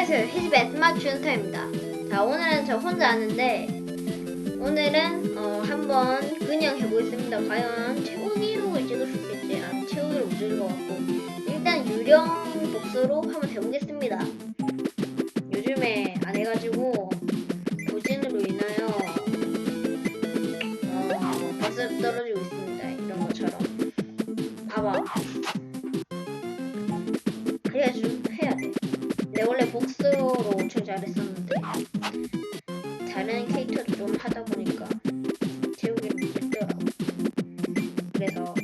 안녕하세요. 히즈베 스마트 준타입니다. 자, 오늘은 저 혼자 하는데, 오늘은, 어, 한번 그냥 해보겠습니다. 과연 최고 기록을 찍을 수 있을지, 아니, 최고 기록 못 찍을 것 같고, 일단 유령 복수로 한번 해보겠습니다. 잘했었는데 다른 캐릭터도 좀 하다 보니까 채우기를 못했더라고. 그래서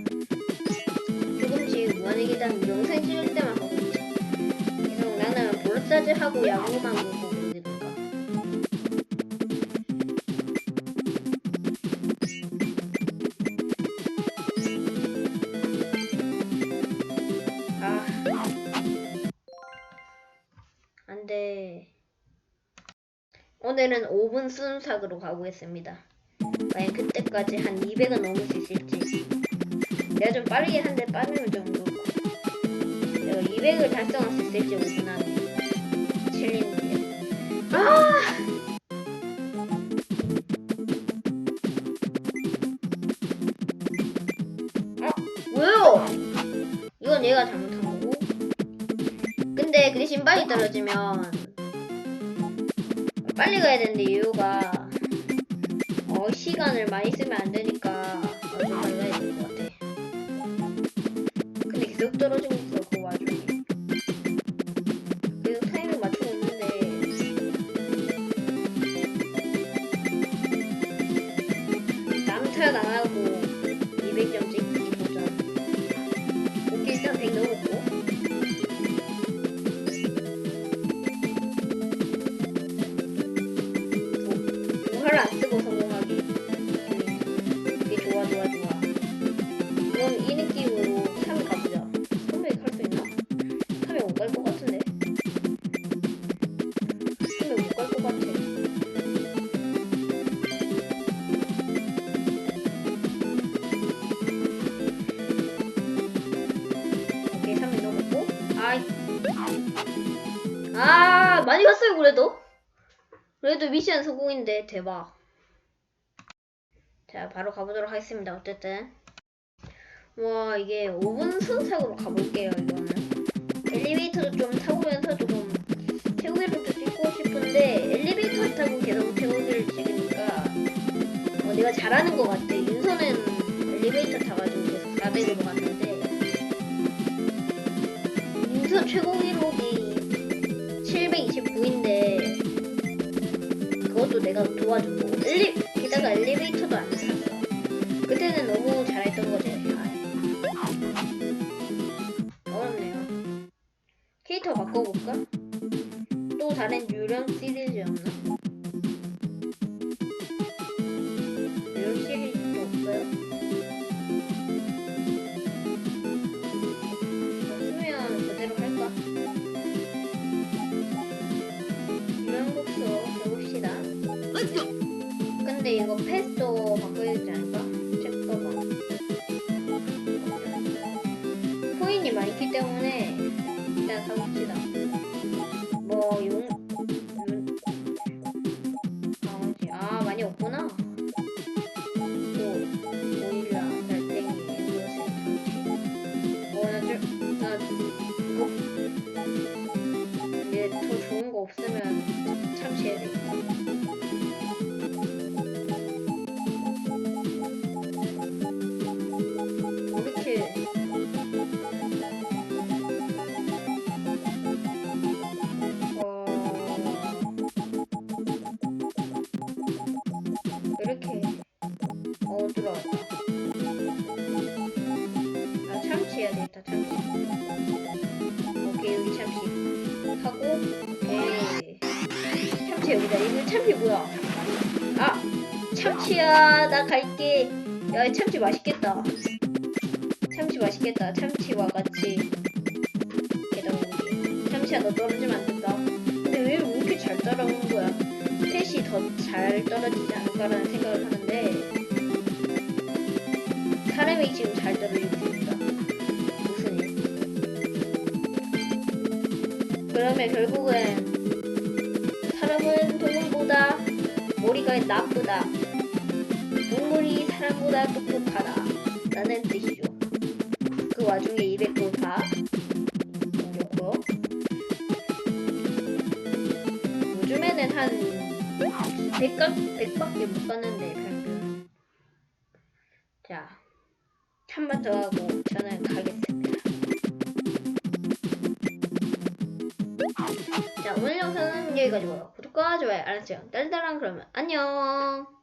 조금씩 무한의계단 영상 찍을 때만 하고 있지. 계속 나는 볼사즈 하고 야구만 보고 오늘은 5분 순삭으로 가보겠습니다. 과연 그때까지 한 200은 넘을 수 있을지. 내가 좀 빠르긴 한데 빠르면 좀 그렇고. 내가 200을 달성할 수 있을지 5분 안에. 챌린지. 아! 아, 왜요? 이건 얘가 잘못한 거고. 근데 그 대신 빨리 떨어지면 빨리 가야 되는데 이유가 어 시간을 많이 쓰면 안 되니까 아, 많이 갔어요, 그래도. 그래도 미션 성공인데 대박. 자, 바로 가보도록 하겠습니다. 어쨌든. 와, 이게 5분 순삭으로 가볼게요, 이거는. 엘리베이터도 좀 타보면서 조금 태우기를 찍고 싶은데, 엘리베이터 타고 계속 태우기를 찍으니까, 어, 내가 잘하는 것 같아. 것도 내가 도와준 거고 엘리 게다가 엘리베이터도 안 탔어 그때는 너무 잘했던 거지 아, 어렵네요 캐릭터 바꿔볼까? 또 다른 유령 시리즈 없나? 근데 이거 패스도 바꿔야 되지 않을까? 잠깐만. 코인이 많기 때문에 일단 사봅시다. 뭐 용, 용 아, 뭐지? 아 많이 없구나. 없으면 참치 해야 되겠다. 어 들어왔다 아 참치 해야 되겠다 참치. 오케이 여기 참치. 하고 오케이. 참치 여기다. 이거 참치 뭐야? 아 참치야 나 갈게. 야 참치 맛있겠다. 참치 맛있겠다. 참치와 같이. 계단오기. 참치야 너 떨어지면 안 된다. 근데 왜 이렇게 잘 따라오는 거야? 펫이 더 잘 떨어지지 않을까라는 생각을 하는데 타이밍이 지금 잘 떨어지고 있습니다. 무슨 일? 그러면 결국은 사람은 동물보다 머리가 나쁘다. 동물이 사람보다 똑똑하다. 라는 뜻이죠. 그 와중에 200도 다 올렸고 요즘에는 한 100밖에 못 봤는데 한 번 더 하고 저는 가겠습니다. 자, 오늘 영상은 여기까지고요. 구독과 좋아요, 알았죠? 딸딸랑 그러면 안녕!